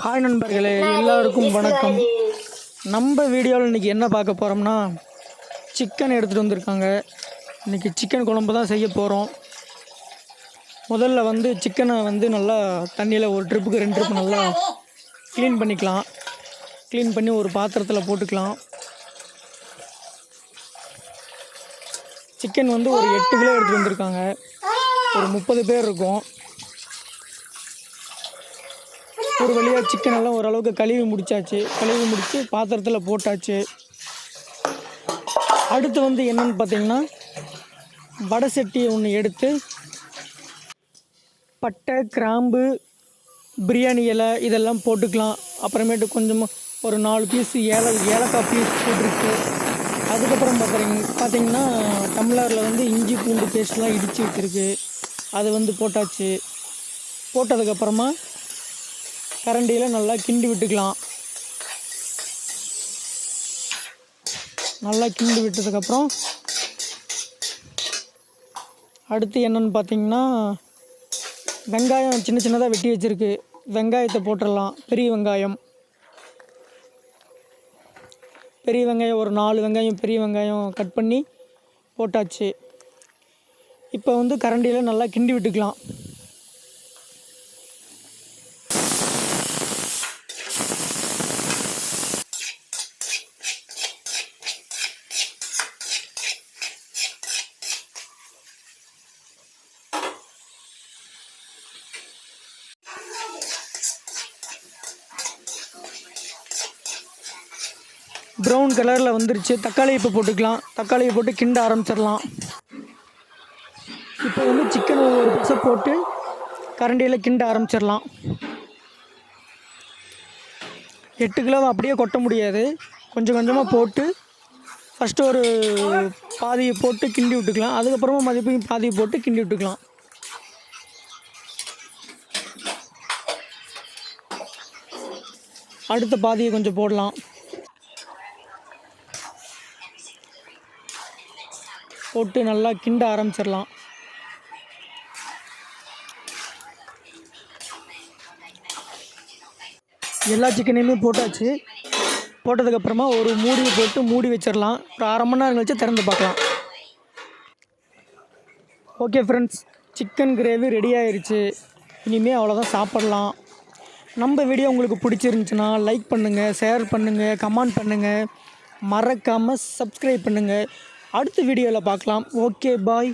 Hi நண்பர்களே. எல்லாருக்கும் வணக்கம். நம்ம வீடியோவில் இன்றைக்கி என்ன பார்க்க போகிறோம்னா சிக்கன் எடுத்துகிட்டு வந்திருக்காங்க. இன்றைக்கி சிக்கன் குழம்பு தான் செய்ய போகிறோம் முதல்ல வந்து சிக்கனை வந்து நல்லா தண்ணியில் ஒரு ட்ரிப்புக்கு ரெண்டு ட்ரிப் நல்லா க்ளீன் பண்ணிக்கலாம். க்ளீன் பண்ணி ஒரு பாத்திரத்தில் போட்டுக்கலாம். சிக்கன் வந்து ஒரு எட்டு கிலோ எடுத்துகிட்டு வந்திருக்காங்க. ஒரு முப்பது பேர் இருக்கும். ஒரு வழியாக சிக்கன் எல்லாம் ஓரளவுக்கு கழுவி முடிச்சாச்சு. கழுவி முடித்து பாத்திரத்தில் போட்டாச்சு. அடுத்து வந்து என்னென்னு பார்த்தீங்கன்னா வடை சட்டியை ஒன்று எடுத்து பட்டை கிராம்பு பிரியாணி இலை இதெல்லாம் போட்டுக்கலாம். அப்புறமேட்டு கொஞ்சமாக ஒரு நாலு பீஸ் ஏல ஏலக்காய் பீஸ் போட்டிருக்கு. அதுக்கப்புறம் பார்த்தீங்க பார்த்தீங்கன்னா டம்ளரில் வந்து இஞ்சி பூண்டு பேஸ்ட்லாம் இடித்து வச்சுருக்கு. அது வந்து போட்டாச்சு. போட்டதுக்கப்புறமா கரண்டியில் நல்லா கிண்டி விட்டுக்கலாம். நல்லா கிண்டி விட்டதுக்கப்புறம் அடுத்து என்னென்னு பார்த்தீங்கன்னா வெங்காயம் சின்ன சின்னதாக வெட்டி வச்சுருக்கு. வெங்காயத்தை போட்டுடலாம். பெரிய வெங்காயம். பெரிய வெங்காயம் ஒரு நாலு வெங்காயம் பெரிய வெங்காயம் கட் பண்ணி போட்டாச்சு. இப்போ வந்து கரண்டியில் நல்லா கிண்டி விட்டுக்கலாம். ப்ரௌன் கலரில் வந்துருச்சு. தக்காளி இப்போ போட்டுக்கலாம். தக்காளியை போட்டு கிண்ட ஆரம்பிச்சிடலாம். இப்போ வந்து சிக்கன் ஒரு பீஸை போட்டு கரண்டியில் கிண்ட ஆரம்பிச்சிடலாம். எட்டு கிலோவை அப்படியே கொட்ட முடியாது. கொஞ்சம் கொஞ்சமாக போட்டு ஃபஸ்ட்டு ஒரு பாதியை போட்டு கிண்டி விட்டுக்கலாம். அதுக்கப்புறமா மதிப்பையும் பாதியை போட்டு கிண்டி விட்டுக்கலாம். அடுத்த பாதியை கொஞ்சம் போடலாம். போட்டு நல்லா கிண்ட ஆரம்பிச்சிடலாம். எல்லா சிக்கனையுமே போட்டாச்சு. போட்டதுக்கப்புறமா ஒரு மூடியை போட்டு மூடி வச்சிடலாம். ஒரு அரை மணி நேரம் கழிச்சு திறந்து பார்க்கலாம். Okay friends chicken gravy ready ஆயிடுச்சு இனிமேல் அவ்வளோதான் சாப்பிட்லாம். நம்ம வீடியோ உங்களுக்கு பிடிச்சிருந்துச்சுன்னா லைக் பண்ணுங்கள் ஷேர் பண்ணுங்கள் கமெண்ட் பண்ணுங்கள் மறக்காமல் சப்ஸ்கிரைப் பண்ணுங்கள் அடுத்த வீடியோவில் பார்க்கலாம். Okay bye